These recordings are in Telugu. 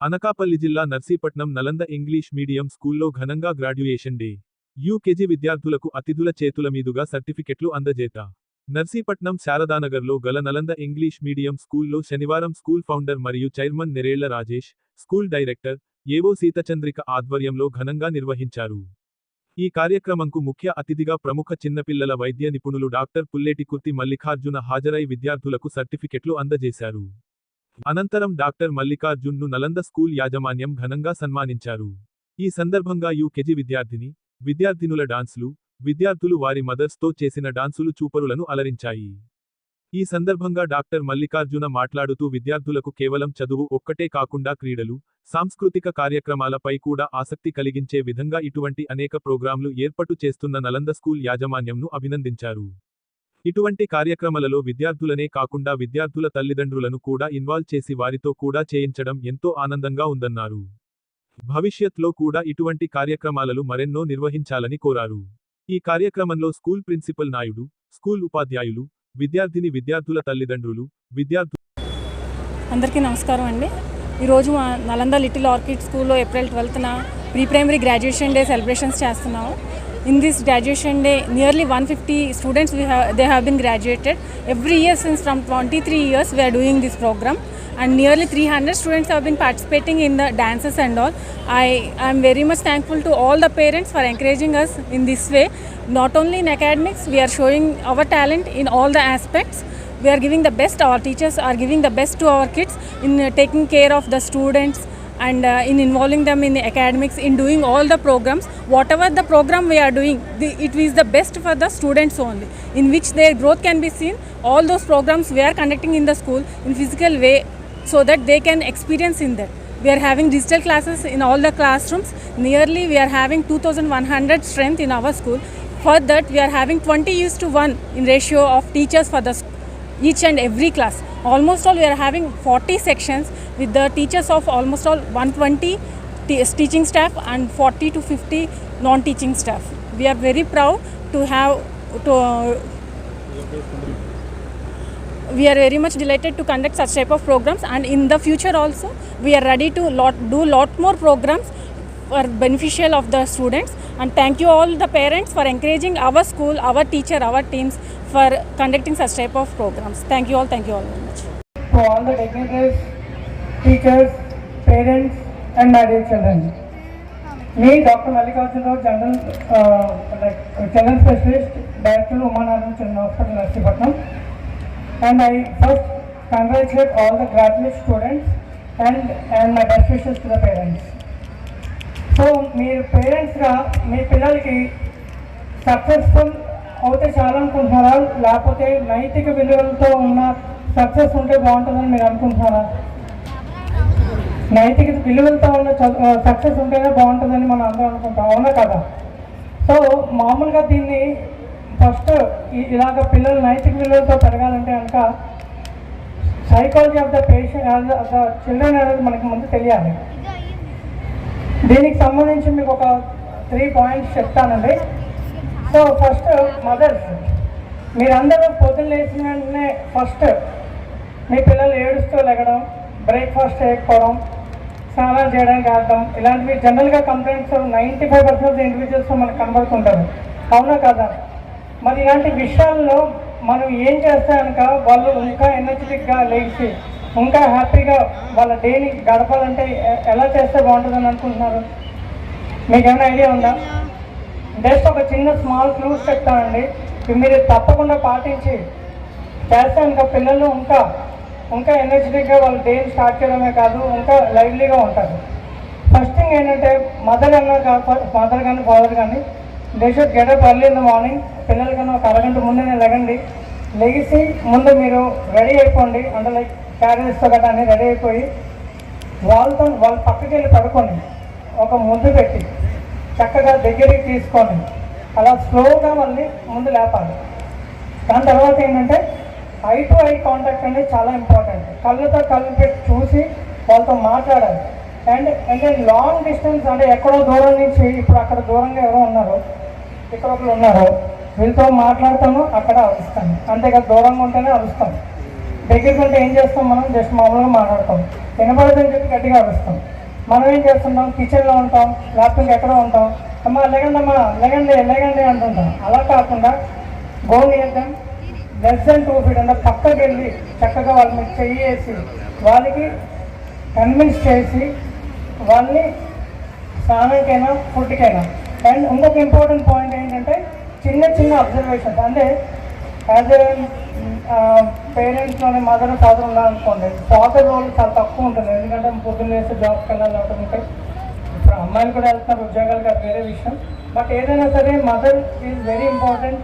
అనకాపల్లి జిల్లా నర్సీపట్నం నలంద ఇంగ్లీష్ మీడియం స్కూల్లో ఘనంగా గ్రాడ్యుయేషన్ డే. యూకేజీ విద్యార్థులకు అతిథుల చేతుల మీదుగా సర్టిఫికెట్లు అందజేత. నర్సీపట్నం శారదానగర్లో గల నలంద ఇంగ్లీష్ మీడియం స్కూల్లో శనివారం స్కూల్ ఫౌండర్ మరియు chairman Nerella Rajesh school director ఏవో సీతచంద్రిక ఆధ్వర్యంలో ఘనంగా నిర్వహించారు. ఈ కార్యక్రమంకు ముఖ్య అతిథిగా ప్రముఖ చిన్నపిల్లల వైద్య నిపుణులు డాక్టర్ పుల్లేటి కుర్తి మల్లికార్జున హాజరై విద్యార్థులకు సర్టిఫికెట్లు అందజేశారు. అనంతరం డాక్టర్ మల్లికార్జున్ను నలంద స్కూల్ యాజమాన్యం ఘనంగా సన్మానించారు. ఈ సందర్భంగా యూకెజీ విద్యార్థిని విద్యార్థినుల డాన్సులు విద్యార్థులు వారి మదర్స్తో చేసిన డాన్సులు చూపరులను అలరించాయి. ఈ సందర్భంగా డాక్టర్ మల్లికార్జున మాట్లాడుతూ విద్యార్థులకు కేవలం చదువు ఒక్కటే కాకుండా క్రీడలు సాంస్కృతిక కార్యక్రమాలపై కూడా ఆసక్తి కలిగించే విధంగా ఇటువంటి అనేక ప్రోగ్రాంలు ఏర్పాటు చేస్తున్న నలంద స్కూల్ యాజమాన్యంను అభినందించారు. ఇటువంటి కార్యక్రమాలలో విద్యార్థులనే కాకుండా విద్యార్థుల తల్లిదండ్రులను కూడా ఇన్వాల్వ్ చేసి వారితో కూడా చేయించడం ఎంతో ఆనందంగా ఉందన్నారు. భవిష్యత్లో కూడా ఇటువంటి కార్యక్రమాలను మరెన్నో నిర్వహించాలని కోరారు. ఈ కార్యక్రమంలో స్కూల్ ప్రిన్సిపల్ నాయుడు స్కూల్ ఉపాధ్యాయులు విద్యార్థిని విద్యార్థుల తల్లిదండ్రులు విద్యార్థులు అందరికీ నమస్కారం అండి. ఈరోజు మా నలంద లిటిల్ ఆర్కిడ్ స్కూల్లో April ట్వెల్త్న pre primary graduation day celebrations చేస్తున్నాము. in this graduation day nearly 150 students we have, they have been graduated. Every year since from 23 years we are doing this program. And nearly 300 students have been participating in the dances and all. I am very much thankful to all the parents for encouraging us in this way. Not only in academics we are showing our talent in all the aspects. We are giving the best our teachers are giving the best to our kids in uh, taking care of the students and uh, in involving them in the academics, in doing all the programs. Whatever the program we are doing, the, it is the best for the students only, in which their growth can be seen. All those programs we are conducting in the school in physical way so that they can experience in that. We are having digital classes in all the classrooms. Nearly we are having 2100 strength in our school. For that we are having 20 used to 1 in ratio of teachers for the sc- each and every class. Almost all we are having 40 sections with the teachers of almost all 120 teaching staff and 40 to 50 non-teaching staff. We are very proud to have to we are very much delighted to conduct such type of programs and in the future also we are ready to lot, do lot more programs for beneficial of the students and thank you all the parents for encouraging our school our teacher our teams for conducting such type of programs thank you all thank you all very much to all the dignitaries, teachers, parents, and my children. Me, Dr. Mallikarjunrao, General, uh, like Children Specialist, Director, Umanathan Children Hospital, Narsipatnam. And I first congratulate all the graduate students and, and my best wishes to the parents. So మీరు పేరెంట్స్గా మీ పిల్లలకి సక్సెస్ఫుల్ అవుతే చాలనుకుంటున్నారా? లేకపోతే నైతిక విలువలతో ఉన్న సక్సెస్ ఉంటే బాగుంటుందని మీరు అనుకుంటున్నారా? నైతిక విలువలతో ఉన్న సక్సెస్ ఉంటేనే బాగుంటుందని మనం అందరం అనుకుంటాం. అవునా కదా? సో మామూలుగా దీన్ని ఫస్ట్ ఇలాగ పిల్లలు నైతిక విలువలతో పెరగాలంటే కనుక psychology of the patient the children అనేది మనకి ముందు తెలియాలి. దీనికి సంబంధించి మీకు ఒక త్రీ పాయింట్స్ చెప్తానండి. సో ఫస్ట్ మదర్స్ మీరందరూ పొద్దున్న లేచిన వెంటనే ఫస్ట్ మీ పిల్లలు ఏడుస్తూ లెగడం బ్రేక్ఫాస్ట్ చేయకపోవడం స్నానాలు చేయడానికి ఆడటం ఇలాంటివి జనరల్గా complaints ninety five percent individuals మనకు కనబడుతుంటారు. అవునా కదా? మరి ఇలాంటి విషయాల్లో మనం ఏం చేస్తే వాళ్ళు ఇంకా ఎనర్జెటిక్గా లేచి ఇంకా హ్యాపీగా వాళ్ళ డైలీ గడపాలంటే ఎలా చేస్తే బాగుంటుందని అనుకుంటున్నారు? మీకు ఏమైనా ఐడియా ఉందా? జస్ట్ ఒక చిన్న స్మాల్ క్లూస్ చెప్తానండి. ఇవి మీరు తప్పకుండా పాటించి చేస్తే ఇంకా పిల్లలు ఇంకా ఇంకా ఎనర్జెటిక్గా వాళ్ళు డేని స్టార్ట్ చేయడమే కాదు ఇంకా లైవ్లీగా ఉంటారు. ఫస్ట్ థింగ్ ఏంటంటే మదర్ అన్న మదర్ కానీ ఫాదర్ కానీ they should get in the morning పిల్లలు కానీ ఒక అరగంట ముందే లెగండి. లెగిసి ముందు మీరు రెడీ అయిపోండి. అంటే లైక్ పేరెంట్స్తో గట్రా అన్ని రెడీ అయిపోయి వాళ్ళతో వాళ్ళ పక్కకి వెళ్ళి పడుకొని ఒక ముద్దు పెట్టి చక్కగా దగ్గరికి తీసుకొని అలా స్లోగా వాళ్ళని ముందు లేపాలి. దాని తర్వాత ఏంటంటే ఐ టు ఐ కాంటాక్ట్ అనేది చాలా ఇంపార్టెంట్ కళ్ళతో కళ్ళు పెట్టి చూసి వాళ్ళతో మాట్లాడాలి. అండ్ అంటే లాంగ్ డిస్టెన్స్ అంటే ఎక్కడో దూరం నుంచి ఇప్పుడు అక్కడ దూరంగా ఎవరో ఉన్నారు ఇక్కడ ఒకరు ఉన్నారు వీళ్ళతో మాట్లాడతాను అక్కడ అరుస్తాను. అంతేకాదు దూరంగా ఉంటేనే అరుస్తాను. దగ్గరికి ఉంటే ఏం చేస్తాం మనం? జస్ట్ మామూలుగా మాట్లాడతాం. వినపడదని చెప్పి గట్టిగా అరుస్తాం. మనం ఏం చేస్తున్నాం కిచెన్లో ఉంటాం లేకపోతే ఎక్కడో ఉంటాం. అమ్మా లేకండి అమ్మా లేకండి లేకండి అంటుంటాం. అలా కాకుండా go near less than two feet అంటే పక్కకి వెళ్ళి చక్కగా వాళ్ళ మీద చెయ్యి వేసి వాళ్ళకి కన్విన్స్ చేసి వాళ్ళని స్నానంకైనా ఫుడ్కైనా. అండ్ ఇంకొక ఇంపార్టెంట్ పాయింట్ ఏంటంటే చిన్న చిన్న అబ్జర్వేషన్స్ అంటే యాజ్ ఏ కానీ మదర్ ఫాదర్ ఉన్నారనుకోండి ఫాదర్ రోల్ చాలా తక్కువ ఉంటుంది. ఎందుకంటే పొద్దున్న వేస్తే జాబ్కి వెళ్ళాలి అవుతుంటే ఇప్పుడు అమ్మాయిలు కూడా వెళ్తున్నారు ఉద్యోగాలు కాదు వేరే విషయం. బట్ ఏదైనా సరే మదర్ ఈజ్ వెరీ ఇంపార్టెంట్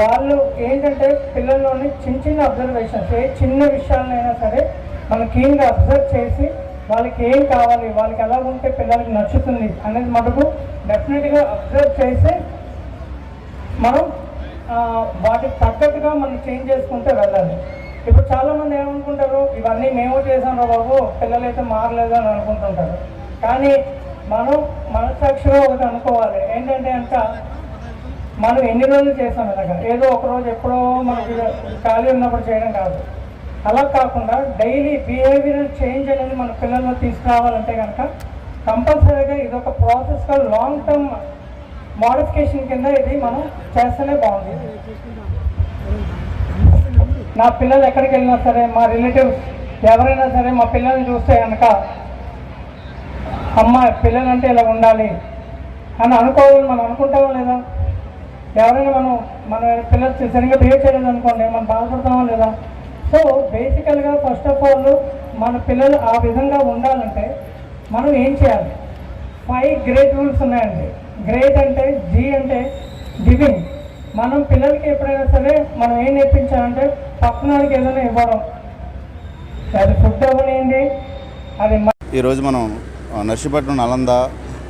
వాళ్ళు ఏంటంటే పిల్లల్లోని చిన్న చిన్న అబ్జర్వేషన్స్ ఏ చిన్న విషయాలైనా సరే మనం క్లీన్గా అబ్జర్వ్ చేసి వాళ్ళకి ఏం కావాలి వాళ్ళకి ఎలా ఉంటే పిల్లలకి నచ్చుతుంది అనేది మనకు డెఫినెట్గా అబ్జర్వ్ చేసి మనం వాటికి తగ్గట్టుగా మనం చేంజ్ చేసుకుంటే వెళ్ళాలి. ఇప్పుడు చాలామంది ఏమనుకుంటారు? ఇవన్నీ మేము చేసాం రా బాబు పిల్లలైతే మారలేదు అని అనుకుంటుంటారు. కానీ మనం మనసాక్షిగా ఒకటి అనుకోవాలి. ఏంటంటే అంట మనం ఎన్ని రోజులు చేసాం ఇలాగా? ఏదో ఒక రోజు ఎప్పుడో మనకి ఖాళీ ఉన్నప్పుడు చేయడం కాదు. అలా కాకుండా డైలీ బిహేవియరల్ చేంజ్ అనేది మన పిల్లల్లో తీసుకురావాలంటే కనుక కంపల్సరీగా ఇది ఒక ప్రాసెస్గా లాంగ్ టర్మ్ మోడిఫికేషన్ కింద ఇది మనం చేస్తేనే బాగుంది. నా పిల్లలు ఎక్కడికి వెళ్ళినా సరే మా రిలేటివ్స్ ఎవరైనా సరే మా పిల్లల్ని చూస్తే కనుక అమ్మ పిల్లలంటే ఇలా ఉండాలి అని అనుకోవాలి మనం అనుకుంటామా లేదా? ఎవరైనా మనం మన పిల్లలు సరిగ్గా బిహేవ్ చేయలేదు అనుకోండి మనం బాధపడతామా లేదా? సో బేసికల్గా ఫస్ట్ ఆఫ్ ఆల్ మన పిల్లలు ఆ విధంగా ఉండాలంటే మనం ఏం చేయాలి? ఫైవ్ గ్రేట్ రూల్స్ ఉన్నాయండి. గ్రేట్ అంటే జీ అంటే గివింగ్. మనం పిల్లలకి ఎప్పుడైనా సరే మనం ఏం నేర్పించాలంటే పక్కనాడికి ఏదైనా ఇవ్వడం. అది ఫుడ్ అవ్వనివ్వండి అది ఈరోజు మనం నర్సీపట్నం నలంద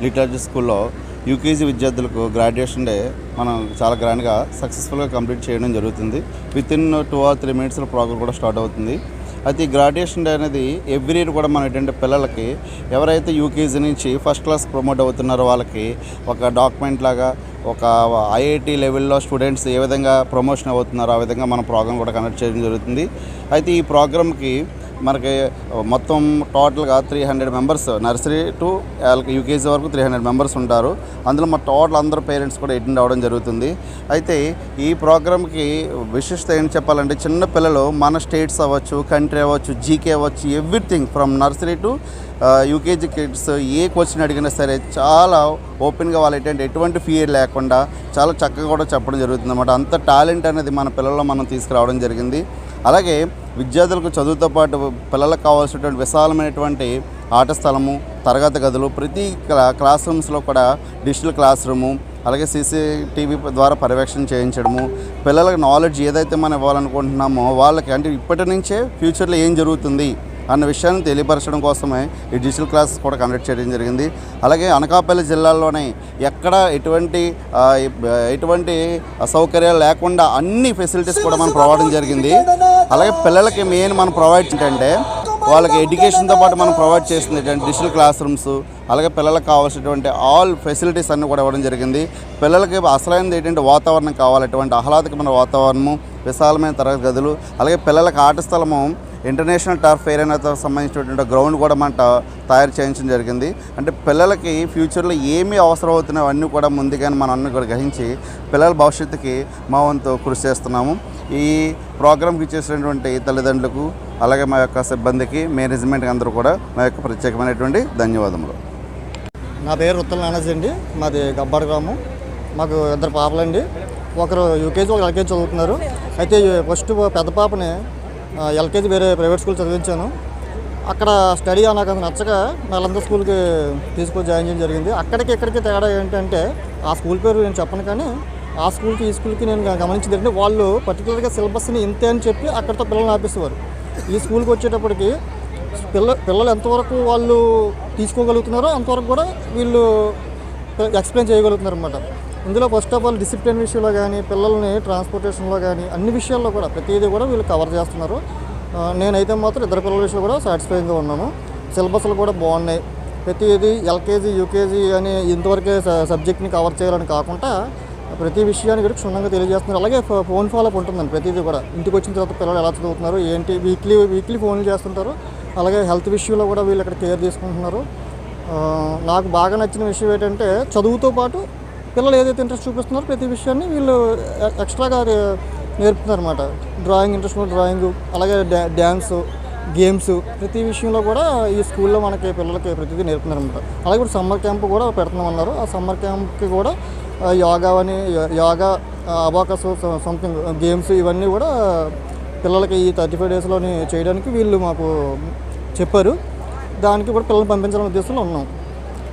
లిటరేచర్ స్కూల్లో యూకేజీ విద్యార్థులకు గ్రాడ్యుయేషన్ డే మనం చాలా గ్రాండ్గా సక్సెస్ఫుల్గా కంప్లీట్ చేయడం జరుగుతుంది. With in two or three మినిట్స్లో ప్రోగ్రామ్ కూడా స్టార్ట్ అవుతుంది. అయితే ఈ గ్రాడ్యుయేషన్ డే అనేది ఎవ్రీ ఇయర్ కూడా మన ఏంటంటే పిల్లలకి ఎవరైతే యూకేజీ నుంచి ఫస్ట్ క్లాస్ ప్రమోట్ అవుతున్నారో వాళ్ళకి ఒక డాక్యుమెంట్ లాగా ఒక ఐఐటి లెవెల్లో స్టూడెంట్స్ ఏ విధంగా ప్రమోషన్ అవుతున్నారో ఆ విధంగా మన ప్రోగ్రామ్ కూడా కండక్ట్ చేయడం జరుగుతుంది. అయితే ఈ ప్రోగ్రామ్కి మనకి మొత్తం టోటల్గా three hundred members nursery to UKG వరకు త్రీ హండ్రెడ్ మెంబర్స్ ఉంటారు. అందులో మా టోటల్ అందరూ పేరెంట్స్ కూడా అటెండ్ అవ్వడం జరుగుతుంది. అయితే ఈ ప్రోగ్రామ్కి విశిష్టత ఏం చెప్పాలంటే చిన్న పిల్లలు మన స్టేట్స్ అవ్వచ్చు కంట్రీ అవ్వచ్చు జీకే అవ్వచ్చు everything from nursery to UKG kids a question అడిగినా సరే చాలా ఓపెన్గా వాళ్ళు ఏంటంటే ఎటువంటి ఫియర్ లేకుండా చాలా చక్కగా కూడా చెప్పడం జరుగుతుంది అనమాట అంత టాలెంట్ అనేది మన పిల్లల్లో మనం తీసుకురావడం జరిగింది. అలాగే విద్యార్థులకు చదువుతో పాటు పిల్లలకు కావాల్సినటువంటి విశాలమైనటువంటి ఆట స్థలము తరగతి గదులు ప్రతి క్లా క్లాస్ రూమ్స్లో కూడా డిజిటల్ క్లాస్ రూము అలాగే సీసీటీవీ ద్వారా పర్యవేక్షణ చేయించడము పిల్లలకు నాలెడ్జ్ ఏదైతే మనం ఇవ్వాలనుకుంటున్నామో వాళ్ళకి అంటే ఇప్పటి నుంచే ఫ్యూచర్లో ఏం జరుగుతుంది అన్న విషయాన్ని తెలియపరచడం కోసమే ఈ డిజిటల్ క్లాసెస్ కూడా కండక్ట్ చేయడం జరిగింది. అలాగే అనకాపల్లి జిల్లాలోనే ఎక్కడ ఎటువంటి ఎటువంటి సౌకర్యాలు లేకుండా అన్ని ఫెసిలిటీస్ కూడా మనం ప్రొవైడ్ జరిగింది. అలాగే పిల్లలకి మెయిన్ మనం ప్రొవైడ్ ఏంటంటే వాళ్ళకి ఎడ్యుకేషన్తో పాటు మనం ప్రొవైడ్ చేస్తుంది ఏంటంటే డిజిటల్ క్లాస్ రూమ్స్ అలాగే పిల్లలకు కావాల్సినటువంటి ఆల్ ఫెసిలిటీస్ అన్నీ కూడా ఇవ్వడం జరిగింది. పిల్లలకి అసలైనది ఏంటంటే వాతావరణం కావాలి అటువంటి ఆహ్లాదకరమైన వాతావరణము విశాలమైన తరగతి గదులు అలాగే పిల్లలకు ఆట స్థలము ఇంటర్నేషనల్ టర్ఫ్ ఏరియాతో సంబంధించినటువంటి గ్రౌండ్ కూడా మన తయారు చేయించడం జరిగింది. అంటే పిల్లలకి ఫ్యూచర్లో ఏమి అవసరం అవుతున్నాయో అన్నీ కూడా ముందుగానే మనం అన్ని కూడా గ్రహించి పిల్లల భవిష్యత్తుకి మా వంతు కృషి చేస్తున్నాము. ఈ ప్రోగ్రామ్కి ఇచ్చేసినటువంటి తల్లిదండ్రులకు అలాగే మా యొక్క సిబ్బందికి మేనేజ్మెంట్కి అందరూ కూడా మా యొక్క ప్రత్యేకమైనటువంటి ధన్యవాదములు. నా పేరు ఉత్తల నానాజీ అండి. మాది గబ్బాడు గ్రామం. మాకు ఇద్దరు పాపలండి. ఒకరు యూకేజీ ఒకరు ఎల్కేజీ చదువుతున్నారు. అయితే ఫస్ట్ పెద్ద పాపని ఎల్కేజీ వేరే ప్రైవేట్ స్కూల్ చదివించాను. అక్కడ స్టడీ నాకు అది నచ్చక నలంద స్కూల్కి తీసుకొని జాయిన్ చేయడం జరిగింది. అక్కడికి ఇక్కడికి తేడా ఏంటంటే ఆ స్కూల్ పేరు నేను చెప్పను కానీ ఆ స్కూల్కి ఈ స్కూల్కి నేను గమనించింది ఏంటంటే వాళ్ళు పర్టికులర్గా సిలబస్ని ఇంతే అని చెప్పి అక్కడితో పిల్లల్ని ఆపేసేవారు. ఈ స్కూల్కి వచ్చేటప్పటికి పిల్ల పిల్లలు ఎంతవరకు వాళ్ళు తీసుకోగలుగుతున్నారో అంతవరకు కూడా వీళ్ళు ఎక్స్ప్లెయిన్ చేయగలుగుతున్నారు అనమాట ఇందులో ఫస్ట్ ఆఫ్ ఆల్ డిసిప్లిన్ విషయంలో కానీ పిల్లల్ని ట్రాన్స్పోర్టేషన్లో కానీ అన్ని విషయాల్లో కూడా ప్రతిదీ కూడా వీళ్ళు కవర్ చేస్తున్నారు. నేనైతే మాత్రం ఇద్దరు పిల్లల విషయంలో కూడా సాటిస్ఫైయింగ్గా ఉన్నాను. సిలబస్లు కూడా బాగున్నాయి. ప్రతిదీ ఎల్కేజీ యూకేజీ అని ఇంతవరకే సబ్జెక్ట్ని కవర్ చేయాలని కాకుండా ప్రతి విషయాన్ని కూడా క్షుణ్ణంగా తెలియజేస్తున్నారు. అలాగే ఫోన్ ఫాలోప్ ఉంటుందండి ప్రతిదీ కూడా. ఇంటికి వచ్చిన తర్వాత పిల్లలు ఎలా చదువుతున్నారు ఏంటి వీక్లీ వీక్లీ ఫోన్లు చేస్తుంటారు. అలాగే హెల్త్ విషయంలో కూడా వీళ్ళు ఇక్కడ కేర్ తీసుకుంటున్నారు. నాకు బాగా నచ్చిన విషయం ఏంటంటే చదువుతో పాటు పిల్లలు ఏదైతే ఇంట్రెస్ట్ చూపిస్తున్నారో ప్రతి విషయాన్ని వీళ్ళు ఎక్స్ట్రాగా నేర్పుతున్నారు అనమాట డ్రాయింగ్ ఇంట్రెస్ట్ ఉన్న డ్రాయింగ్ అలాగే డ్యా డ్యాన్స్ గేమ్స్ ప్రతి విషయంలో కూడా ఈ స్కూల్లో మనకి పిల్లలకి ప్రతిదీ నేర్పుతున్నారు అనమాట అలాగే ఇప్పుడు సమ్మర్ క్యాంప్ కూడా పెడుతున్నామన్నారు. ఆ సమ్మర్ క్యాంప్కి కూడా యోగా అని యోగా అబాకస్ సంథింగ్ గేమ్స్ ఇవన్నీ కూడా పిల్లలకి ఈ థర్టీ ఫైవ్ డేస్లోని చేయడానికి వీళ్ళు మాకు చెప్పారు. దానికి కూడా పిల్లల్ని పంపించాలనే ఉద్దేశంలో ఉన్నాం.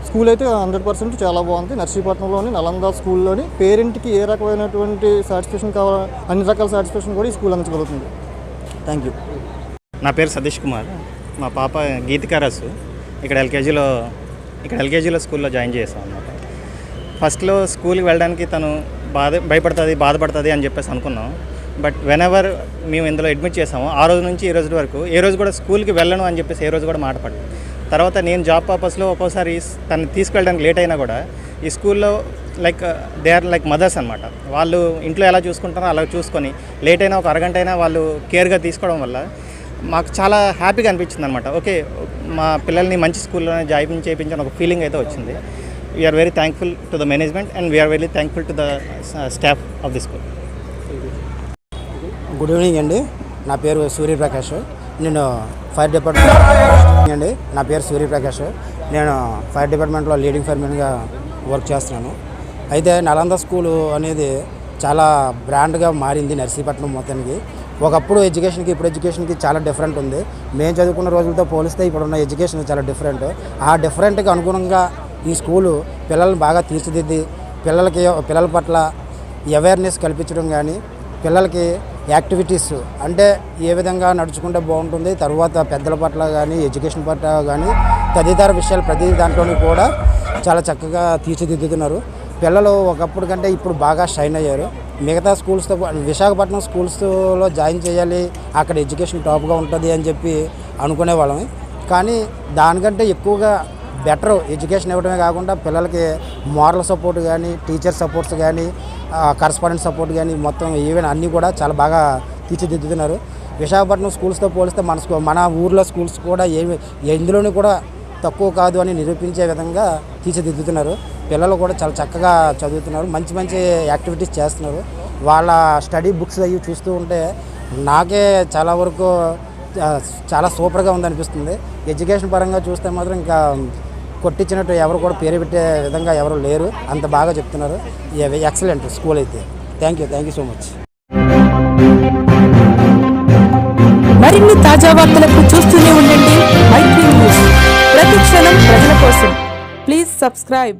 స్కూల్ అయితే హండ్రెడ్ పర్సెంట్ చాలా బాగుంది. నర్సీపట్నంలోని నలంద స్కూల్లోని పేరెంట్కి ఏ రకమైనటువంటి సాటిస్ఫాక్షన్ కావాలో అన్ని రకాల సాటిస్ఫాక్షన్ కూడా ఈ స్కూల్ అందించగలుగుతుంది. Thank you. నా పేరు సతీష్ కుమార్. మా పాప గీతికారాసు. ఇక్కడ ఎల్కేజీలో ఇక్కడ ఎల్కేజీలో స్కూల్లో జాయిన్ చేసాం అనమాట ఫస్ట్లో స్కూల్కి వెళ్ళడానికి తను బాధ భయపడుతుంది బాధపడుతుంది అని చెప్పేసి అనుకున్నాం. బట్ వెన్ ఎవర్ మేము ఇందులో అడ్మిట్ చేసామో ఆ రోజు నుంచి ఈ రోజు వరకు ఏ రోజు కూడా స్కూల్కి వెళ్ళను అని చెప్పేసి ఏ రోజు కూడా మాట తర్వాత నేను జాబ్ పర్పస్లో ఒక్కోసారి తను తీసుకెళ్ళడానికి లేట్ అయినా కూడా ఈ స్కూల్లో like they are like mothers అనమాట వాళ్ళు ఇంట్లో ఎలా చూసుకుంటారో అలా చూసుకొని లేట్ అయినా ఒక అరగంట అయినా వాళ్ళు కేర్గా తీసుకోవడం వల్ల మాకు చాలా హ్యాపీగా అనిపించింది అనమాట ఓకే మా పిల్లల్ని మంచి స్కూల్లోనే జాయిన్ చేయించిన ఒక ఫీలింగ్ అయితే వచ్చింది. We are very thankful to the management and we are very thankful to the staff of the school good evening అండి. నా పేరు సూర్యప్రకాష్. నేను ఫైర్ డిపార్ట్మెంట్ అండి. నా పేరు సూర్యప్రకాష్. నేను ఫైర్ డిపార్ట్మెంట్లో లీడింగ్ ఫైర్మెన్గా వర్క్ చేస్తున్నాను. అయితే నలంద స్కూలు అనేది చాలా బ్రాండ్గా మారింది నర్సీపట్నం మొత్తానికి. ఒకప్పుడు ఎడ్యుకేషన్కి ఇప్పుడు ఎడ్యుకేషన్కి చాలా డిఫరెంట్ ఉంది. మేము చదువుకున్న రోజులతో పోలిస్తే ఇప్పుడున్న ఎడ్యుకేషన్ చాలా డిఫరెంట్. ఆ డిఫరెంట్కి అనుగుణంగా ఈ స్కూలు పిల్లల్ని బాగా తీర్చిదిద్ది పిల్లలకి పిల్లల పట్ల అవేర్నెస్ కల్పించడం కానీ పిల్లలకి యాక్టివిటీస్ అంటే ఏ విధంగా నడుచుకుంటే బాగుంటుంది తర్వాత పెద్దల పట్ల కానీ ఎడ్యుకేషన్ పట్ల కానీ తదితర విషయాలు ప్రతి దాంట్లోని కూడా చాలా చక్కగా తీర్చిదిద్దుతున్నారు. పిల్లలు ఒకప్పుడు కంటే ఇప్పుడు బాగా షైన్ అయ్యారు. మిగతా స్కూల్స్తో విశాఖపట్నం స్కూల్స్లో జాయిన్ చేయాలి అక్కడ ఎడ్యుకేషన్ టాప్గా ఉంటుంది అని చెప్పి అనుకునే వాళ్ళం కానీ దానికంటే ఎక్కువగా బెటర్ ఎడ్యుకేషన్ ఇవ్వడమే కాకుండా పిల్లలకి మోరల్ సపోర్ట్ కానీ టీచర్ సపోర్ట్స్ కానీ కరస్పాండెంట్ సపోర్ట్ కానీ మొత్తం ఈవెన్ అన్నీ కూడా చాలా బాగా తీర్చిదిద్దుతున్నారు. విశాఖపట్నం స్కూల్స్తో పోలిస్తే మన మన ఊర్లో స్కూల్స్ కూడా ఏమి ఎందులోనూ కూడా తక్కువ కాదు అని నిరూపించే విధంగా తీర్చిదిద్దుతున్నారు. పిల్లలు కూడా చాలా చక్కగా చదువుతున్నారు. మంచి మంచి యాక్టివిటీస్ చేస్తున్నారు. వాళ్ళ స్టడీ బుక్స్ అవి చూస్తూ ఉంటే నాకే చాలా వరకు చాలా సూపర్గా ఉందనిపిస్తుంది. ఎడ్యుకేషన్ పరంగా చూస్తే మాత్రం ఇంకా కొట్టించినట్టు ఎవరు కూడా పేరు పెట్టే విధంగా ఎవరు లేరు. అంత బాగా చెప్తున్నారు. ఎక్సలెంట్ స్కూల్ అయితే. Thank you thank you so much. మరిన్ని తాజా వార్తలకు చూస్తూనే ఉండండి. మైత్రి న్యూస్. ప్రతి క్షణం ప్రజల కోసం. Please subscribe.